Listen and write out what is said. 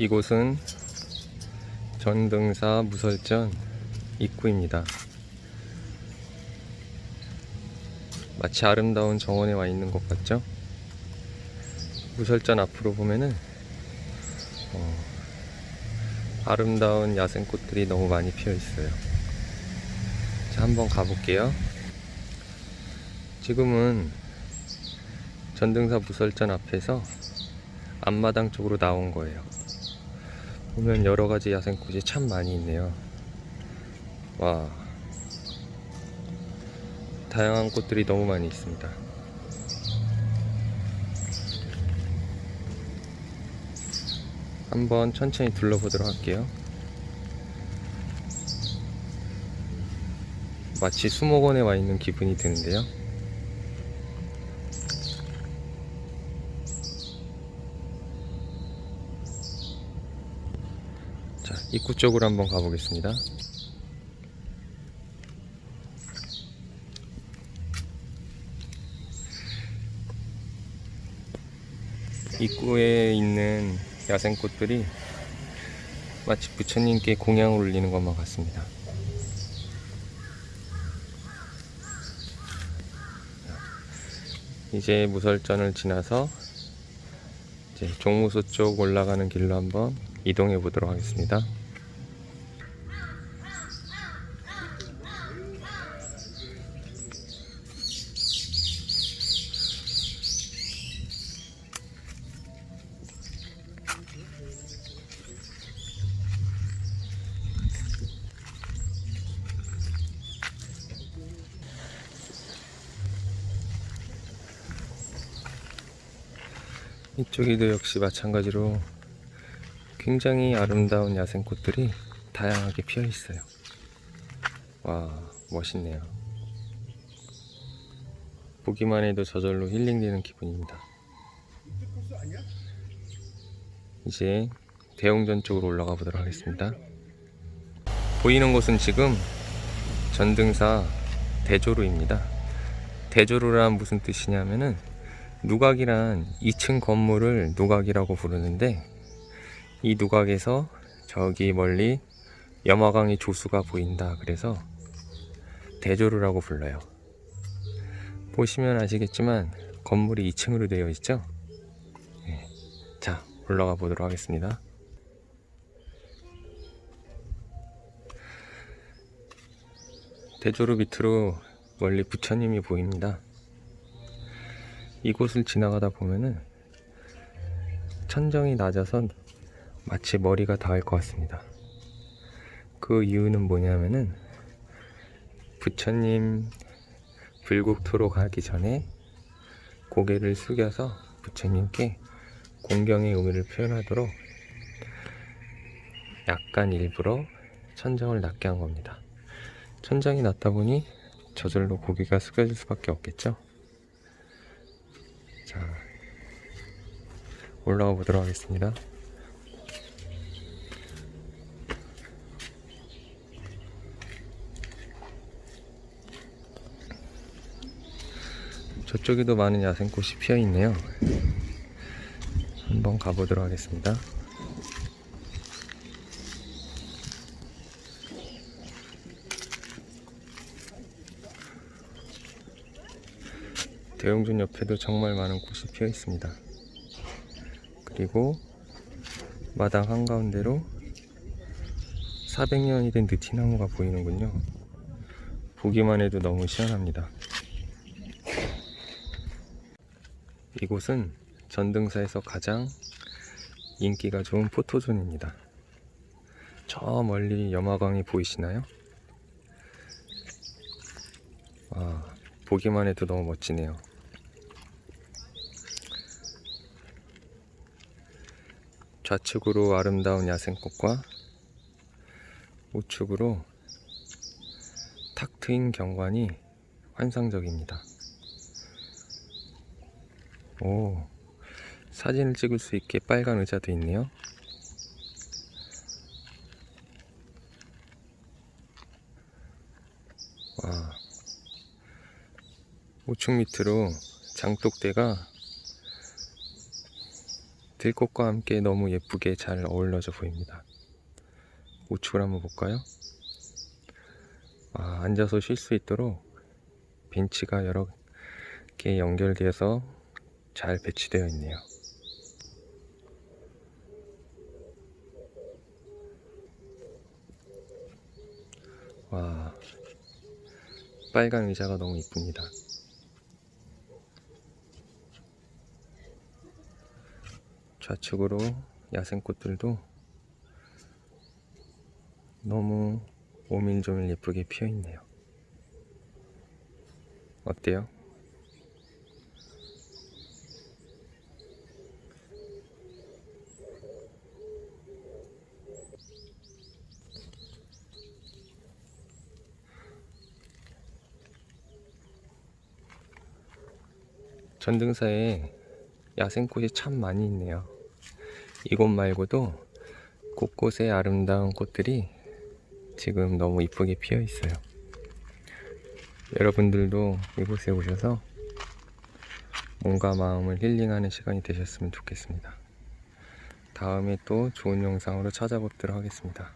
이곳은 전등사 무설전 입구입니다. 마치 아름다운 정원에 와 있는 것 같죠? 무설전 앞으로 보면은 어, 아름다운 야생꽃들이 너무 많이 피어 있어요. 자, 한번 가볼게요. 지금은 전등사 무설전 앞에서 앞마당 쪽으로 나온 거예요. 보면 여러 가지 야생꽃이 참 많이 있네요. 와. 다양한 꽃들이 너무 많이 있습니다. 한번 천천히 둘러보도록 할게요. 마치 수목원에 와 있는 기분이 드는데요. 입구 쪽으로 한번 가보겠습니다. 입구에 있는 야생꽃들이 마치 부처님께 공양을 올리는 것만 같습니다. 이제 무설전을 지나서 이제 종무소 쪽 올라가는 길로 한번 이동해 보도록 하겠습니다. 이쪽에도 역시 마찬가지로 굉장히 아름다운 야생꽃들이 다양하게 피어 있어요. 와, 멋있네요. 보기만 해도 저절로 힐링되는 기분입니다. 이제 대웅전 쪽으로 올라가 보도록 하겠습니다. 보이는 곳은 지금 전등사 대조루입니다. 대조루란 무슨 뜻이냐면은 누각이란 2층 건물을 누각이라고 부르는데 이 누각에서 저기 멀리 염화강의 조수가 보인다. 그래서 대조루라고 불러요. 보시면 아시겠지만 건물이 2층으로 되어 있죠? 예. 자 올라가 보도록 하겠습니다. 대조루 밑으로 멀리 부처님이 보입니다 이곳을 지나가다 보면은 천정이 낮아서 마치 머리가 닿을 것 같습니다. 그 이유는 뭐냐면은 부처님 불국토로 가기 전에 고개를 숙여서 부처님께 공경의 의미를 표현하도록 약간 일부러 천정을 낮게 한 겁니다. 천정이 낮다 보니 저절로 고개가 숙여질 수밖에 없겠죠. 자, 올라가 보도록 하겠습니다. 저쪽에도 많은 야생꽃이 피어 있네요. 한번 가보도록 하겠습니다. 대웅전 옆에도 정말 많은 꽃이 피어 있습니다. 그리고 마당 한가운데로 400년이 된 느티나무가 보이는군요. 보기만 해도 너무 시원합니다. 이곳은 전등사에서 가장 인기가 좋은 포토존입니다. 저 멀리 염화강이 보이시나요? 와, 보기만 해도 너무 멋지네요. 좌측으로 아름다운 야생꽃과 우측으로 탁 트인 경관이 환상적입니다. 오, 사진을 찍을 수 있게 빨간 의자도 있네요. 와, 우측 밑으로 장독대가 들꽃과 함께 너무 예쁘게 잘 어울려져 보입니다. 우측을 한번 볼까요? 아, 앉아서 쉴 수 있도록 벤치가 여러 개 연결되어서 잘 배치되어 있네요. 와, 빨간 의자가 너무 이쁩니다. 좌측으로 야생꽃들도 너무 오밀조밀 예쁘게 피어 있네요. 어때요? 전등사에 야생꽃이 참 많이 있네요. 이곳 말고도 곳곳에 아름다운 꽃들이 지금 너무 이쁘게 피어 있어요. 여러분들도 이곳에 오셔서 몸과 마음을 힐링하는 시간이 되셨으면 좋겠습니다. 다음에 또 좋은 영상으로 찾아뵙도록 하겠습니다.